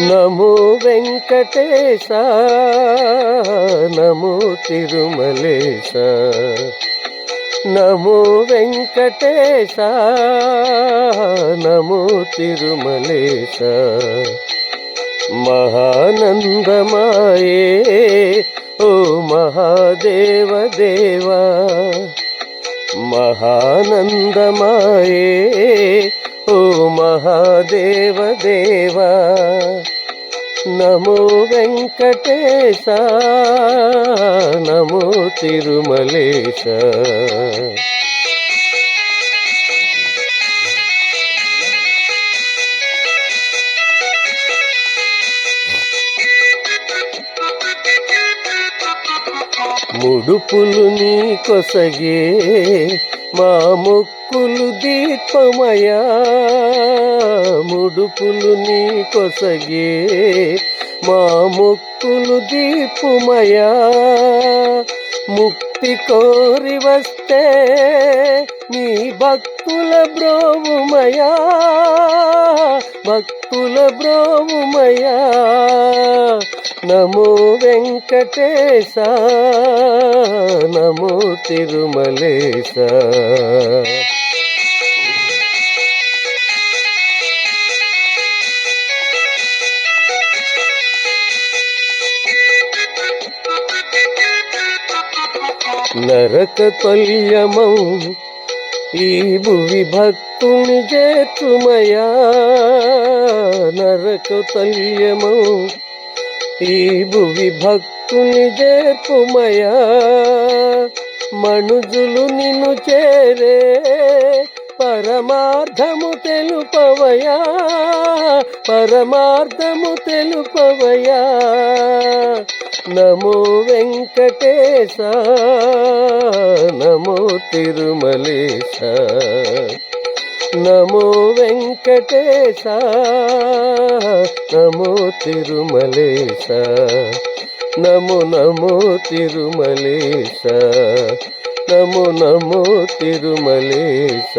నమో వెంకటేశ నమో తిరుమలేశ. నమో వెంకటేశ నమో తిరుమలేశ. మహానందమాయే ఓ మహాదేవ దేవా. మహానందమాయే ఓ మహాదేవ దేవా నమో వెంకటేశ నమో తిరుమలేశ. ముడుపులు నీ కొసగే మా మొక్కులు దీపమయా. ముడుపులు నీ కొసగే మా మొక్కులు దీపుమయా. ముక్తి కోరి వస్తే నీ భక్తుల బ్రోవుమయా భక్తుల బ్రోవుమయా. నమో వెంకటేశ నమో తిరుమలేశ. నరక తల్యమౌ ఈ భువి భక్తుని చేతుమయా. నరక ఈ భువి భక్తుని చేతుమయా. మణుజులు నిన్ను చేరే పరమార్థము తెలుపవయా పరమార్థము తెలుపవయా నమో వెంకటేశ నమో తిరుమలేశ. నమో వెంకటేశ నమో తిరుమలేశ. నమో నమో తిరుమలేశ. నమో నమో తిరుమలేశ.